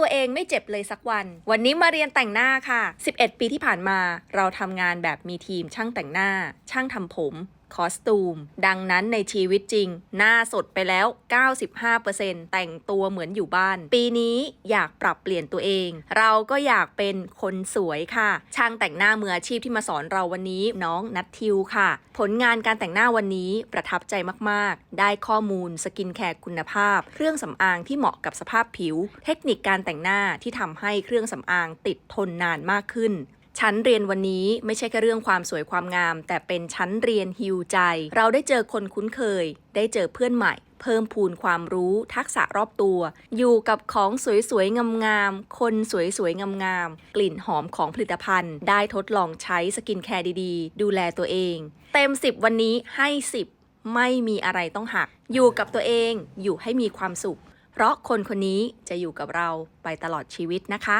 ตัวเองไม่เจ็บเลยสักวัน วันนี้มาเรียนแต่งหน้าค่ะ 11 ปีที่ผ่านมา เราทำงานแบบมีทีมช่างแต่งหน้า ช่างทำผม คอสตูม ดังนั้นในชีวิตจริง หน้าสดไปแล้ว 95%แต่งตัวเหมือนอยู่บ้าน ปีนี้อยากปรับเปลี่ยนตัวเอง เราก็อยากเป็นคนสวยค่ะ ช่างแต่งหน้ามืออาชีพที่มาสอนเราวันนี้น้องนัททิวค่ะ ผลงานการแต่งหน้าวันนี้ประทับใจมากๆ ได้ข้อมูลสกินแคร์คุณภาพ เครื่องสำอางที่เหมาะกับสภาพผิว เทคนิคการแต่งหน้าที่ทำให้เครื่องสำอางติดทนนานมากขึ้น ชั้นเรียนวันนี้ไม่ใช่แค่เรื่องความสวยความงาม แต่เป็นชั้นเรียนฮิวใจ เราได้เจอคนคุ้นเคย ได้เจอเพื่อนใหม่ เพิ่มพูนความรู้ทักษะรอบตัว อยู่กับของสวยๆงามๆคนสวยๆงามๆกลิ่นหอมของผลิตภัณฑ์ ได้ทดลองใช้สกินแคร์ดีๆ ดูแลตัวเอง เต็ม 10 วันนี้ให้ 10 ไม่มีอะไรต้องหัก อยู่กับตัวเองอยู่ให้มีความสุข เพราะคนคนนี้จะอยู่กับเราไปตลอดชีวิตนะคะ